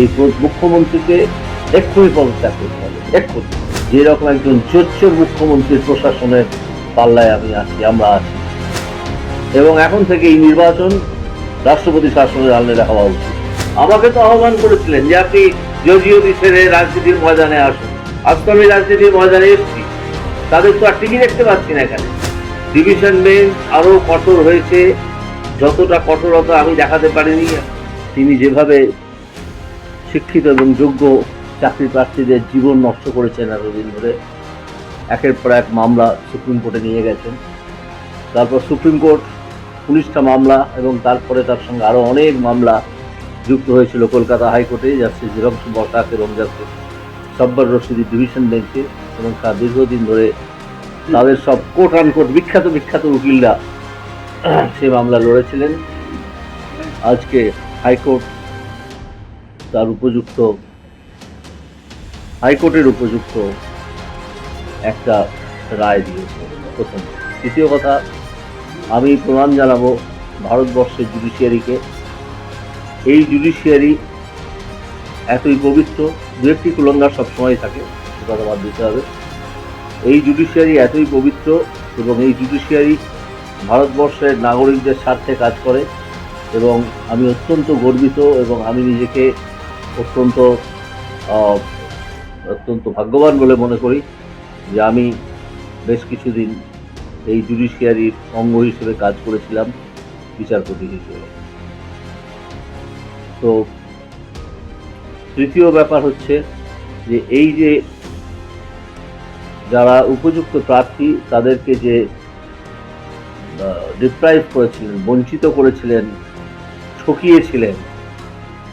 এই মুখ্যমন্ত্রীকে এক্ষুনি পদত্যাগ করতে হবে এক্ষুনি যেরকম একজন জোচ্চোর মুখ্যমন্ত্রীর প্রশাসনের পাল্লায় আমি আছি, আমরা আছি। এবং এখন থেকে এই নির্বাচন রাষ্ট্রপতি শাসনের আলনে হওয়া উচিত। আমাকে তো আহ্বান করেছিলেন যে আপনি জজিওদি ছেড়ে রাজনীতির ময়দানে আসুন। আজ তো আমি রাজনীতির ময়দানে এসেছি। তাদের তো আর টিভি দেখতে পাচ্ছি না এখানে। ডিভিশন বেঞ্চ আরও কঠোর হয়েছে। যতটা কঠোরতা আমি দেখাতে পারিনি, তিনি যেভাবে শিক্ষিত এবং যোগ্য চাকরি প্রার্থীদের জীবন নষ্ট করেছেন এতদিন ধরে। একের পর এক মামলা সুপ্রিম কোর্টে নিয়ে গেছেন। তারপর সুপ্রিম কোর্ট পুলিশটা মামলা এবং তারপরে তার সঙ্গে আরও অনেক মামলা যুক্ত হয়েছিল কলকাতা হাইকোর্টে জাস্টিস হিরংশু বসাক এবং জাস্টিস সব্বর রশিদি ডিভিশন বেঞ্চে এবং তার দীর্ঘদিন ধরে তাদের সব কোর্ট আনকোর্ট বিখ্যাত বিখ্যাত উকিলরা সে মামলা লড়েছিলেন। আজকে হাইকোর্ট তার উপযুক্ত, হাইকোর্টের উপযুক্ত একটা রায় দিয়েছে। প্রথম। দ্বিতীয় কথা, আমি প্রমাণ জানাব ভারতবর্ষের জুডিশিয়ারিকে এই জুডিশিয়ারি এতই পবিত্র, দু একটি কুলঙ্গার সবসময় থাকে, সে কথা বাদ দিতে হবে। এই জুডিশিয়ারি এতই পবিত্র এবং এই জুডিশিয়ারি ভারতবর্ষের নাগরিকদের স্বার্থে কাজ করে এবং আমি অত্যন্ত গর্বিত এবং আমি নিজেকে অত্যন্ত অত্যন্ত ভাগ্যবান বলে মনে করি যে আমি বেশ কিছুদিন এই জুডিশিয়ারির অঙ্গ হিসেবে কাজ করেছিলাম, বিচারপতি হিসেবে। তো তৃতীয় ব্যাপার হচ্ছে যে এই যে যারা উপযুক্ত প্রার্থী তাদেরকে যে ডিপ্রাইভ করেছিলেন, বঞ্চিত করেছিলেন, ঠকিয়েছিলেন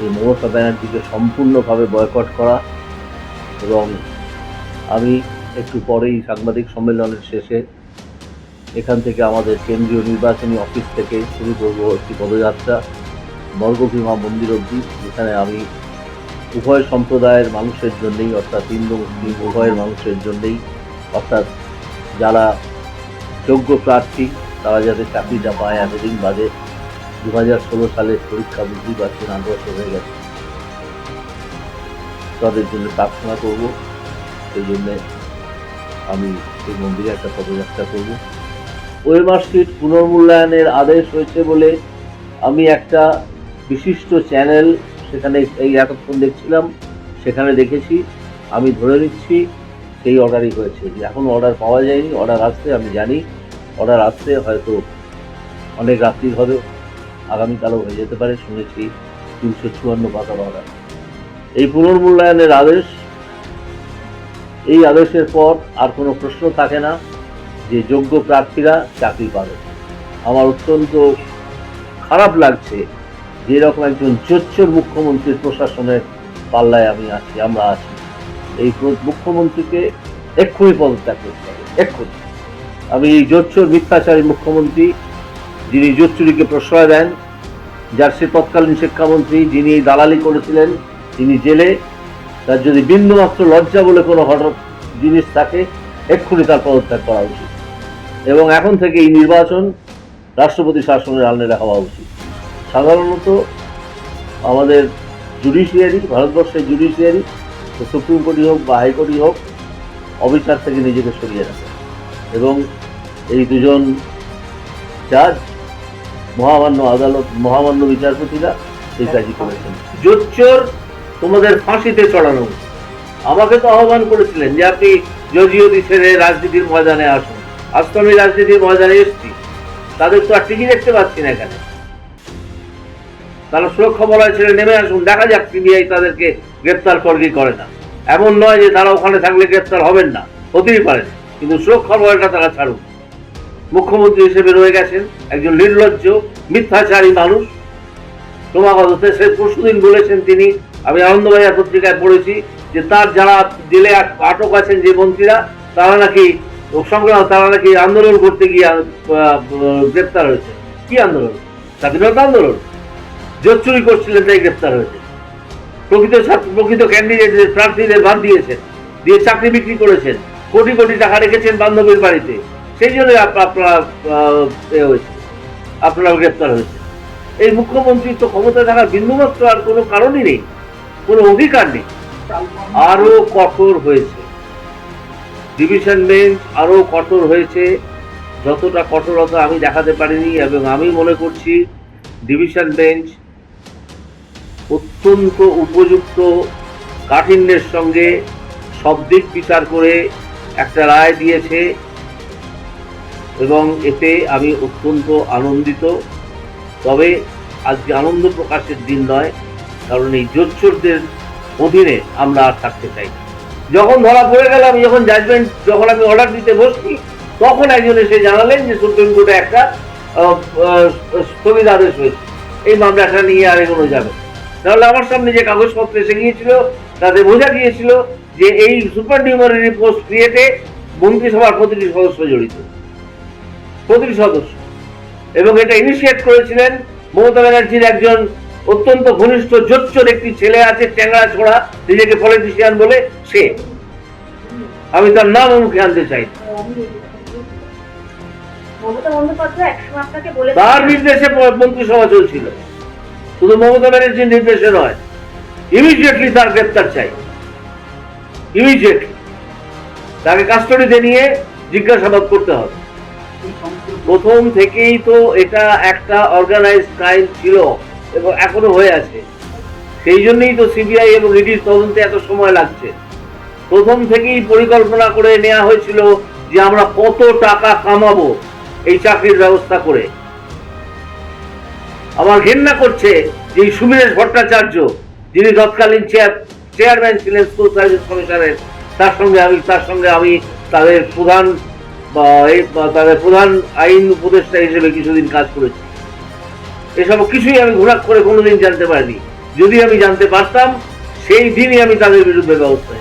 এই মমতা ব্যানার্জিকে সম্পূর্ণভাবে বয়কট করা এবং আমি একটু পরেই সাংবাদিক সম্মেলনের শেষে এখান থেকে আমাদের কেন্দ্রীয় নির্বাচনী অফিস থেকে শুরু করব একটি পদযাত্রা, বর্গভীমা মন্দির অবধি, যেখানে আমি উভয় সম্প্রদায়ের মানুষের জন্যেই, অর্থাৎ হিন্দু, মুসলিম উভয়ের মানুষের জন্যেই, অর্থাৎ যারা যোগ্য প্রার্থী, তারা যাতে চাকরিটা পায় এতদিন বাদে দু হাজার ষোলো সালের পরীক্ষা বুঝতেই পারছেন আট হয়ে গেছে। তাদের জন্য প্রার্থনা করব, সেই জন্যে আমি সেই মন্দিরে একটা পদযাত্রা করব। ওয়েমার পুনর্মূল্যায়নের আদেশ হয়েছে বলে আমি একটা বিশিষ্ট চ্যানেল সেখানে এই এতক্ষণ দেখছিলাম, সেখানে দেখেছি, আমি ধরে নিচ্ছি, সেই অর্ডারই হয়েছে। এখন অর্ডার পাওয়া যায়নি, অর্ডার আসতে আমি জানি, অর্ডার আসতে হয়তো অনেক রাত্রি হবে আগামীকালও হয়ে যেতে পারে, শুনেছি তিনশো চুয়ান্ন পাতার অর্ডার এই পুনর্মূল্যায়নের আদেশ, এই আদেশের পর আর কোনো প্রশ্ন থাকে না যে যোগ্য প্রার্থীরা চাকরি পাবে। আমার অত্যন্ত খারাপ লাগছে যে এরকম একজন জোচ্চোর মুখ্যমন্ত্রীর প্রশাসনের পাল্লায় আমি আছি, আমরা আছি। এই মুখ্যমন্ত্রীকে এক্ষুনি পদত্যাগ করতে হবে, এক্ষুনি। আমি এই জোচ্চোর মিথ্যাচারী মুখ্যমন্ত্রী যিনি জোচ্চুরিকে প্রশ্রয় দেন, যার সে তৎকালীন শিক্ষামন্ত্রী যিনি এই দালালি করেছিলেন, তিনি জেলে, তার যদি বিন্দুমাত্র লজ্জা বলে কোনো হঠাৎ জিনিস থাকে, এক্ষুনি তার পদত্যাগ করা উচিত। এবং এখন থেকে এই নির্বাচন রাষ্ট্রপতি শাসনের আলনে রাখা হওয়া উচিত। সাধারণত আমাদের জুডিশিয়ারি, ভারতবর্ষের জুডিশিয়ারি সুপ্রিম কোর্টই হোক বা হাইকোর্টই হোক, অবিচার থেকে নিজেকে সরিয়ে রাখে। এবং এই দুজন জাজ মহামান্য আদালত, মহামান্য বিচারপতিরা সেই কাজই করেছেন। জোচ্চোর তোমাদের ফাঁসিতে চড়ানো। আমাকে তো আহ্বান করেছিলেন যে আপনি জজিওদি ছেড়ে রাজনীতির ময়দানে আসুন। আজ তো আমি রাজনীতির ময়দানে এসেছি। তাদের তো আর টিভি দেখতে পাচ্ছি না এখানে। তারা সুরক্ষা বলয় ছেড়ে নেমে আসুন, দেখা যাক সিবিআই তাদেরকে গ্রেপ্তার করে কি করে না। এমন নয় যে তারা ওখানে থাকলে গ্রেপ্তার হবেন না, হতেই পারে। কিন্তু সুরক্ষা বলয়টা তারা ছাড়ুন মুখ্যমন্ত্রী হিসেবে রয়ে গেছেন একজন নির্লজ্জ, মিথ্যাচারী মানুষ। ক্রমাগত সে পরশুদিন বলেছেন তিনি। আমি আনন্দবাজার পত্রিকায় পড়েছি যে তার যারা জেলে আটক আছেন যে মন্ত্রীরা, তারা নাকি সংগ্রাম তারা নাকি আন্দোলন করতে গিয়ে গ্রেপ্তার হয়েছে। কি আন্দোলন? স্বাধীনতা আন্দোলন? জোর চুরি করছিলেন, তাই গ্রেপ্তার হয়েছে। প্রকৃত প্রকৃত ক্যান্ডিডেটদের প্রার্থীদের বাদ দিয়েছেন, দিয়ে চাকরি বিক্রি করেছেন। কোটি কোটি টাকা রেখেছেন বান্ধবীর বাড়িতে। সেই জন্য আপ- আপনারা আপনারা গ্রেপ্তার হয়েছে। এই মুখ্যমন্ত্রী তো ক্ষমতা থাকার বিন্দুমাত্র আর কোনো কারণই নেই, কোনো অধিকার নেই। আরও কঠোর হয়েছে। ডিভিশন বেঞ্চ আরও কঠোর হয়েছে। যতটা কঠোরতা আমি দেখাতে পারিনি এবং আমি মনে করছি ডিভিশন বেঞ্চ অত্যন্ত উপযুক্ত কাঠিন্যের সঙ্গে সব দিক বিচার করে একটা রায় দিয়েছে। এবং এতে আমি অত্যন্ত আনন্দিত। তবে আজকে আনন্দ প্রকাশের দিন নয়, কারণ এই জোচ্চোরদের অধীনে আমরা আর থাকতে চাই যখন ধরা পড়ে গেল, আমি যখন জাজমেন্ট যখন আমি অর্ডার দিতে বসছি, তখন একজন এসে জানালেন যে সুপ্রিম কোর্টে একটা স্থগিত আদেশ হয়েছে। এই মামলাটা নিয়ে আর এগোনো যাবে তাহলে আমার সামনে যে কাগজপত্র এসে গিয়েছিল, তাতে বোঝা গিয়েছিল যে এই সুপার নিউমারি পোস্ট ক্রিয়েটে মন্ত্রিসভার প্রতিটি সদস্য জড়িত। প্রতিটি সদস্য। এবং এটা ইনিশিয়েট করেছিলেন মমতা ব্যানার্জির একজন অত্যন্ত ঘনিষ্ঠ জোচ্চোর একটি ছেলে আছে চ্যাংড়া ছোড়া নিজেকে পলিটিশিয়ান বলে সে। আমি তার নাম মুখে আনতে চাই। তার নির্দেশে মন্ত্রিসভা চলছিল। শুধু মমতা ব্যানার্জির নির্দেশে নয় ইমিডিয়েটলি তার গ্রেপ্তার চাই। ইমিডিয়েটলি তাকে কাস্টডিতে নিয়ে জিজ্ঞাসাবাদ করতে হবে। প্রথম থেকেই তো এটা একটা অর্গানাইজ ক্রাইম ছিল এবং এখনও হয়ে আছে। সেই জন্যই তো সিবিআই এবং ইডির তদন্তে এত সময় লাগছে। প্রথম থেকেই পরিকল্পনা করে নেওয়া হয়েছিল যে আমরা কত টাকা কামাবো এই চাকরির ব্যবস্থা করে। আমার ঘেন্না করছে যে সুমিরেশ ভট্টাচার্য, যিনি তৎকালীন চেয়ার চেয়ারম্যান ছিলেন স্কুল সার্ভিস কমিশনের তার সঙ্গে আমি তার সঙ্গে আমি তাদের প্রধান বা তাদের প্রধান আইন উপদেষ্টা হিসেবে কিছুদিন কাজ করেছি। এসব কিছুই আমি ঘোরাক করে কোনোদিন জানতে পারিনি। যদি আমি জানতে পারতাম, সেই দিনই আমি তাদের বিরুদ্ধে ব্যবস্থা